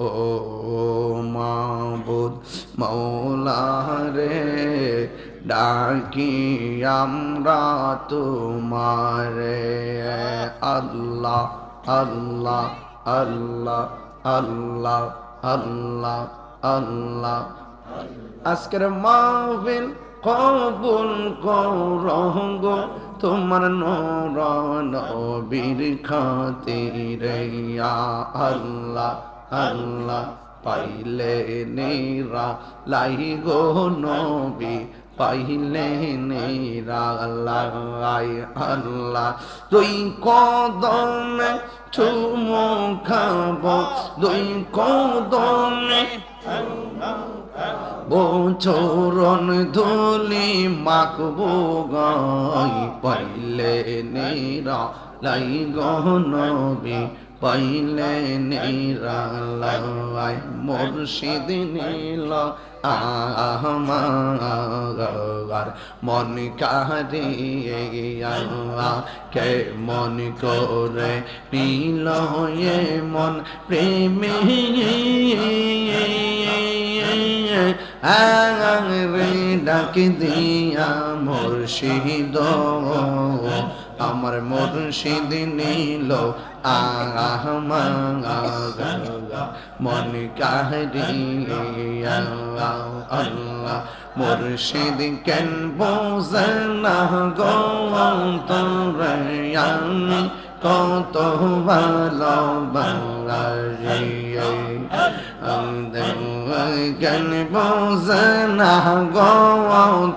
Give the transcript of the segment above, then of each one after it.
ও মাবুদ মৌলা রে ডাকি আমরা তোমারে। আল্লাহ আল্লাহ আল্লাহ আল্লাহ আল্লাহ আল্লাহ। আজকের মাহফিল কবুল করঙ্গ তোমার নর নবীর খাতিরে। আল্লাহ আল্লাহ পাইলে নেরা, লাই গো নবী পাইলে নেরা, লাই আল্লাহ। তুই কদমে চুমো খাব, দুই কদমে বছরণ ধুলি মাখবো গাই পাইলে নেরা, লাই গনবি পাইলে নেরা লাই মুর্শিদ নীল আমার মন কারিয়া কে মন করে নীল মন প্রেমী? রে ডাক দিয়া মুর্শিদ, আমার মুর্শিদ নীল মন কাহরিয়া আল্লাহ মুর্শিদ কেন বোঝনা গো তোরায়ামি কত ভালো বাংলারি জ্ঞান বোঝনা গো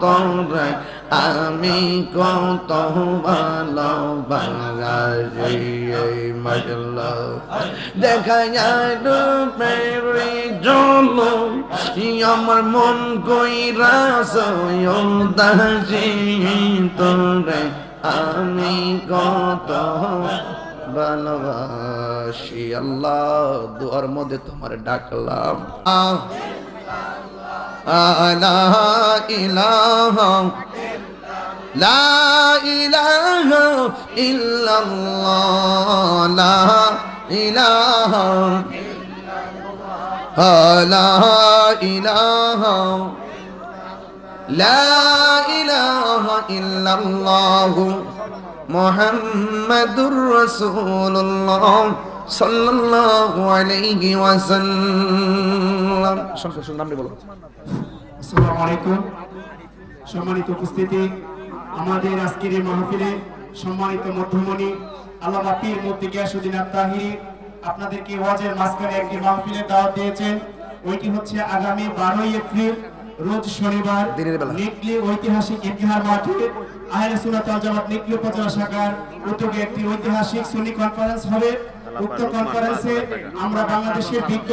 তোরে আমি কত মজল দেখা যায় জল আমার মন কইরা সয়দাসি তোরে। আমি কত ভালোবাসি। আল্লাহ, দুয়ার মধ্যে তোমার ডাকলাম। আহ লা ইলাহা লা ইলাহা ইল্লাল্লাহ লা ইলাহা লা ইলাহা লা ইলাহা ইল্লাল্লাহ মুহাম্মাদুর রাসূলুল্লাহ সাল্লাল্লাহু আলাইহি ওয়াসাল্লাম। সংক্ষেপে নামটি বলো। আসসালামু আলাইকুম। সম্মানিত উপস্থিতি। আমাদের আজকের এই মাহফিলে সম্মানিত মধ্যমণি আল্লামা পীর মুফতি গিয়াসউদ্দিন আত-তাহিরি আপনাদেরকে ওয়াজের মাঝখানে একটি মাহফিলের দাওয়াত দিয়েছেন। ওইটি হচ্ছে আগামী বারোই এপ্রিল রোজ শনিবার। নিকলি ঐতিহাসিক ইতিহার মাঠে আহলে সুন্নাত ওয়াল জামাত নিকলি উপজেলা শাখার উদ্যোগে একটি ঐতিহাসিক সুন্নি কনফারেন্স হবে। উক্ত কনফারেন্সে আমরা বাংলাদেশের বিজ্ঞ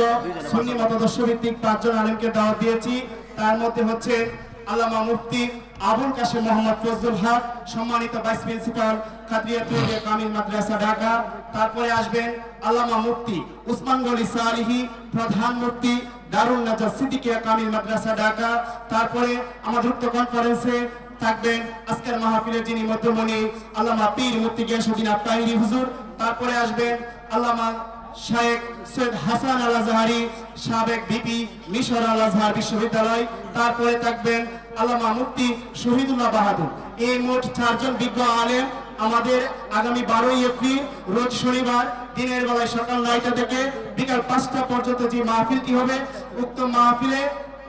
সুন্নি মতাদর্শ ভিত্তিক পাঁচজন আলেমকে দাওয়াত দিয়েছি। তার মধ্যে হচ্ছে আল্লামা মুফতি আবুল কাশেম মোহাম্মদ ফজলুল হক, সম্মানিত ভাইস প্রিন্সিপাল খাদিয়া তৈরি কামিল মাদ্রাসা, ঢাকা। তারপরে আসবেন আল্লামা মুফতি উসমান গনি সালিহি, প্রধান মুফতি দারুল নাজার সিদ্দিকিয়া কামিল মাদ্রাসা, ঢাকা। তারপরে আমাদের উক্ত কনফারেন্সে থাকবেন আজকের মাহফিলের যিনি মধ্যমণি, আল্লামা পীর মুফতি গিয়াসুদ্দিন আত্মাহিরি হুজুর। তারপরে আসবেন আল্লামা শায়েখ সৈয়দ হাসান আল আজহারি সাবেক ভিপি মিশর আল আজহার বিশ্ববিদ্যালয়। তারপরে থাকবেন আল্লামা মুফতি শহীদুল্লাহ বাহাদুর। এই মোট চারজন বিজ্ঞ আলেম আমাদের আগামী বারোই এপ্রিল, রোজ শনিবার, দিনের বেলায় সকাল নয়টা থেকে বিকাল পাঁচটা পর্যন্ত যে মাহফিলটি হবে, উক্ত মাহফিলে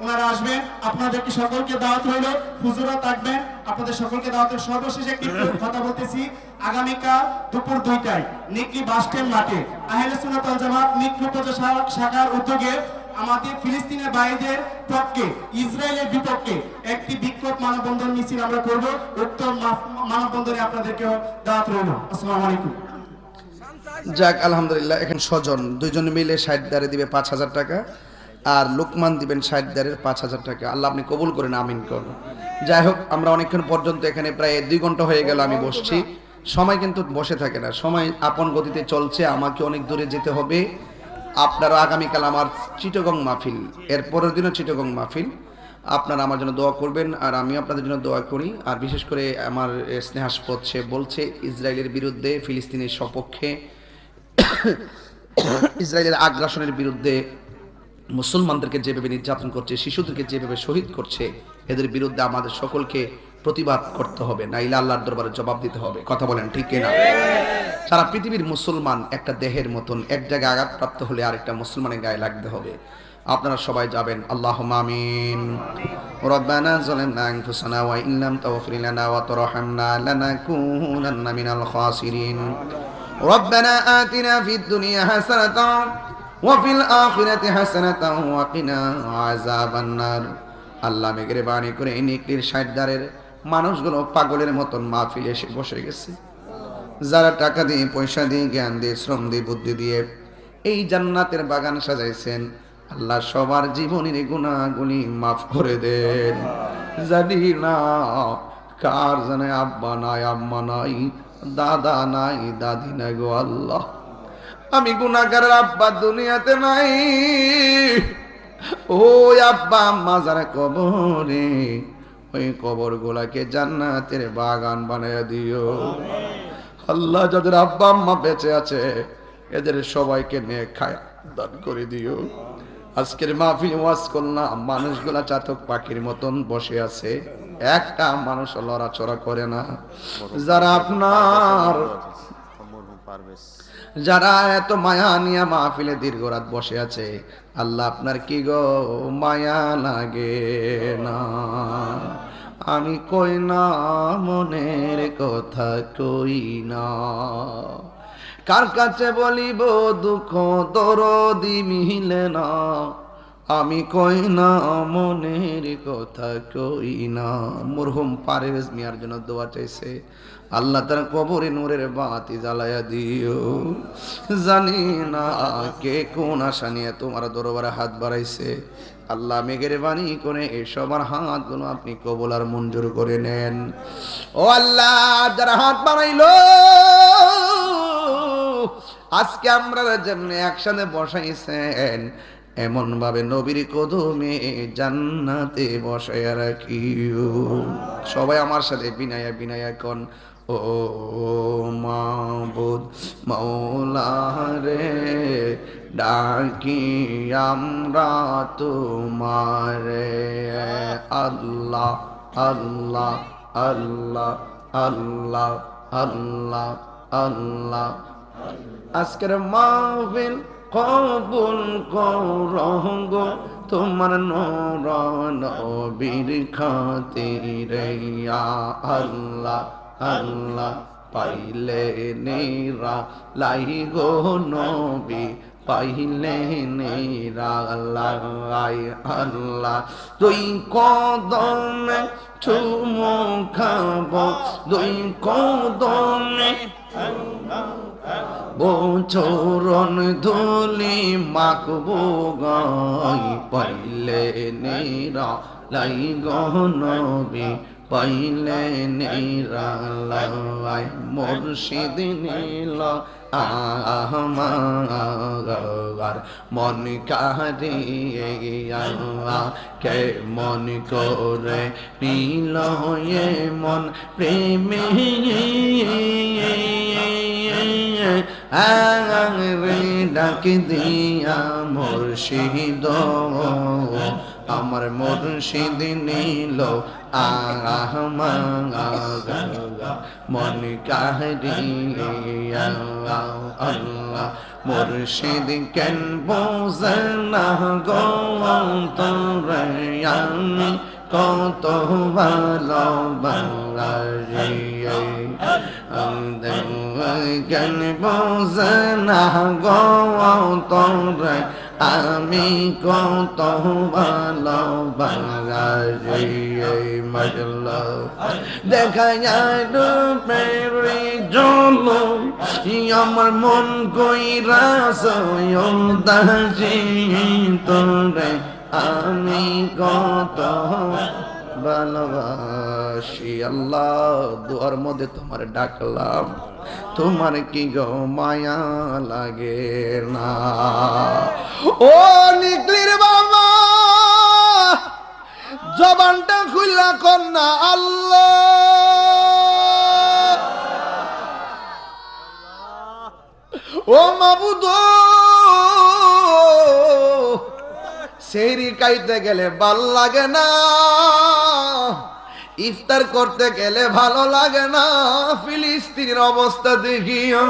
ওনারা আসবেন আপনাদেরকে সকলকে দাওয়াত হইল হুজুরা থাকবেন আপনাদের সকলকে দাওয়াতের সর্বশেষে একটি কথা বলতেছি। আগামীকাল দুপুর দুইটায় নিকলি বাস স্ট্যান্ড মাঠে আহলে সুন্নাত ওয়াল জামাত নিকলি শাখার উদ্যোগে আমাদের ফিলিস্তিনের ভাইদের পক্ষে, ইসরায়েলের বিপক্ষে একটি বিক্ষোভ মানববন্ধন মিছিল আমরা করব। উক্ত মানববন্ধনে আপনাদেরকেও দাওয়াত রইল। আসসালামু আলাইকুম। যাক, আলহামদুলিল্লাহ, এখন স্বজন দুইজন মিলে ষাট দারে দিবে পাঁচ হাজার টাকা। আর লোকমান দিবেন ষাট দারের পাঁচ হাজার টাকা। আল্লাহ আপনি কবুল করেন, আমিন করুন। যাই হোক, আমরা অনেকক্ষণ পর্যন্ত এখানে প্রায় দুই ঘণ্টা হয়ে গেল আমি বসছি। সময় কিন্তু বসে থাকে না, সময় আপন গতিতে চলছে, আমাকে অনেক দূরে যেতে হবে। আপনারা আগামীকাল আমার চিটগং মাহফিল, এর পরের দিনও চিটগং মাহফিল। আপনারা আমার জন্য দোয়া করবেন আর আমি আপনাদের জন্য দোয়া করি। আর বিশেষ করে আমার স্নেহাস্পদ, সে বলছে, ইসরায়েলের বিরুদ্ধে, ফিলিস্তিনের সপক্ষে, ইসরায়েলের আগ্রাসনের বিরুদ্ধে মুসলমানদেরকে যেভাবে নির্যাতন করছে শিশুদেরকে যেভাবে শহীদ করছে এদের বিরুদ্ধে আমাদের সকলকে প্রতিবাদ করতে হবে নাইলে আল্লাহর দরবারে জবাব দিতে হবে কথা বলেন ঠিক কিনা সারা পৃথিবীর মুসলমান একটা দেহের মতন এক জায়গায় আঘাতপ্রাপ্ত হলে আরেকটা মুসলমানের গায়ে লাগতে হবে আপনারা সবাই যাবেন আল্লাহ আমিন ربنا ظلمنا أنفسنا وإن لم تغفر لنا وترحمنا لنكونن من الخاسرين ربنا آتنا في الدنيا حسنة ওয়াফিল আখিরাতি হাসানাতাও ওয়াকিনা আযাবান নার আল্লাহ মেহেরবানি করে এই নিকলির মানুষগুলো পাগলের মতন মাহফিলে এসে বসে গেছে। যারা টাকা দিয়ে, পয়সা দিয়ে, জ্ঞান দিয়ে, শ্রম দিয়ে, বুদ্ধি দিয়ে এই জান্নাতের বাগান সাজাইছেন, আল্লাহ সবার জীবনের গুণাগুলি মাফ করে দেন। জানি কার জানে আব্বা নাই, আম্মা নাই, দাদা নাই, দাদি নাই গো আল্লাহ। আমি গুণাগারের আব্বা দুনিয়াতে নাই। ওই আব্বা যারা কবরে, ওই কবর গুলাকে জান্নাতের বাগান বানায় দিও। আল্লাহ যাদের আব্বা আম্মা বেঁচে আছে, এদের সবাইকে নিয়ে খায় দান করে দিও। আজকের মাহফিল ওয়াজ করলাম, মানুষগুলা চাতক পাখির মতন বসে আছে। একটা মানুষ লড়াচড়া করে না। যারা আপনার যারা এত মায়া মাহফিলে দীর্ঘ রাত বসে আছে, আল্লাহ আপনার কি গো মায়া লাগে না? আমি কই না, মনের কথা কই না? কার কাছে বলিব দুঃখ দরদি মিলে না। আমি কই না, মনের কথা কই না। মরহুম পারভেজ মিয়ার জন্য দোয়া চাইছে। আল্লাহ তার কবরে নূরের বাতি জ্বালায়া দিও। জানি না কে কোন আশা নিয়ে তোমার দরবারে হাত বাড়াইছে। আল্লাহ মেঘের বাণী করে সবার হাতগুলো আপনি কবল আর মঞ্জুর করে নেন। ও আল্লাহ, যারা হাত বাড়াইলো, আজকে আমরা যেমনি একসাথে বসাইছেন। এমন ভাবে নবীর কদমে জান্নাতে বসায় রাখিও। সবাই আমার সাথে বিনায়া বিনায়া কন, ও মাবুদ মৌলা রে ডাকি আমরা তোমারে। আল্লাহ আল্লাহ আল্লাহ আল্লাহ আল্লাহ আল্লাহ। আজকের মাহফিল কবুল করঙ্গ তোমার নর নবীর খাতিরে। আল্লাহ আল্লাহ পাইলে নেরা লাই গো নবী, পাইলে নেরা লাই আল্লাহ। তুই কদমে চুমো খাব, দুই কদমে বছরণ ধুলি মাখবো গাই, পাইলে নেরা লাই গনবি পাইলে নেরা লাই মুর্শিদ নীল আমার মন কাহারিয়া কে মন করে নীল মন প্রেমে। ডাক দিয়া মুর্শিদ। আমার মুর্শিদ নীল আহমা মন কাহরিয়া, আল্লাহ মুর্শিদ কেন বোঝনা গো তোরে কত ভালো বাঙালি জ্ঞান বোঝনা গো তোরে আমি কত ভালো বাঙালি মজল দেখা যায় রূপের জল আমার মন কইরা সয়দাসি তোরে আমি কত ভালোবাসি, আল্লাহ দুয়ার মধ্যে তোমার ডাকলাম। তোমার কি গো মায়া লাগে না? ও নিকলির বাবা, জবানটা খুললা কন্যা, আল্লাহ। ও মাবুদ সেহরি খাইতে গেলে ভালো লাগে না। ইফতার করতে গেলে ভালো লাগে না। ফিলিস্তিনের অবস্থা দেখিও।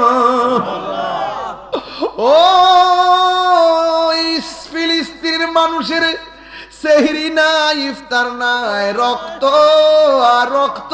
ও ফিলিস্তিনের মানুষের সেহরি না ইফতার নাই, রক্ত আর রক্ত।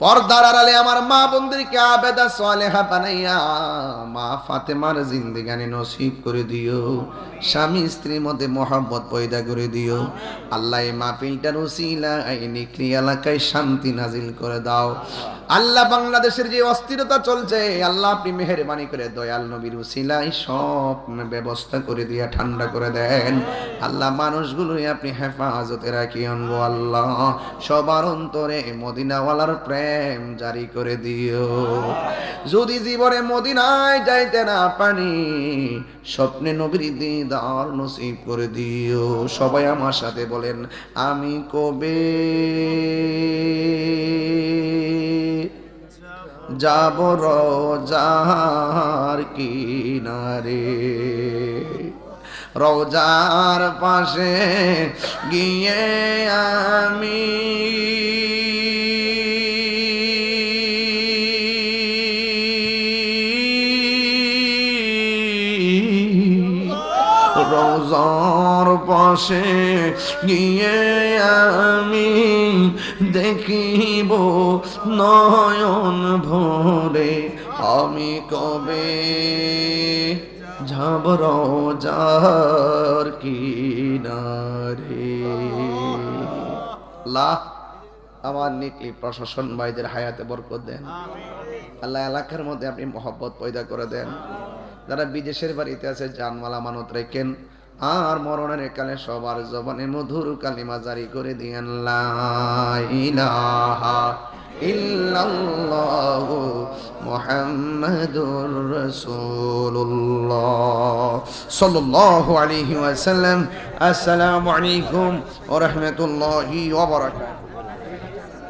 পর্দার আড়ালে আমার মা বন্ধুকে আবেদা সালেহা বানাইয়া, মা ফাতেমার জিন্দিগানি নসিব করে দিও, স্বামী স্ত্রীর মধ্যে মহাব্বত পয়দা করে দিও। আল্লাহ এই মাহফিলটার উসিলা নিকলি এলাকায় শান্তি নাজিল করে দাও। আল্লাহ বাংলাদেশের যে অস্থিরতা চলছে, আল্লাহ আপনি মেহেরবানি করে দয়াল নবীর উসিলায় সব ব্যবস্থা করে দিয়া ঠান্ডা করে দেন। আল্লাহ মানুষগুলোই আপনি হেফাজতে রাখি অঙ্গ আল্লাহ। সবার অন্তরে মদিনাওয়ালার প্রেম জারি করে দিও। যদি জীবনে মদিনায় যাইতে না পানি স্বপ্নে নবীর দিদার নসিব করে দিও। সবাই আমার সাথে বলেন, আমি কবে যাব রোজার কিনারে? রোজার পাশে গিয়ে আমি পাশে গিয়ে আমি দেখিব নয়ন ভরে। আমি কবে যাব রোজার কিনারে? আল্লাহ আমার নিকলি প্রশাসন ভাইদের হায়াতে বরকত দেন। আল্লাহ এলাকার মধ্যে আপনি মহব্বত পয়দা করে দেন। যারা বিদেশের বাড়িতে আছে জানমালা মানত রেখেন। আর মরণের কালে সবার জবানে মধুর কালিমা জারি করে দিয়েন ইল্লাল্লাহু মুহাম্মাদুর আসসালামু আলাইকুম ওয়া রাহমাতুল্লাহি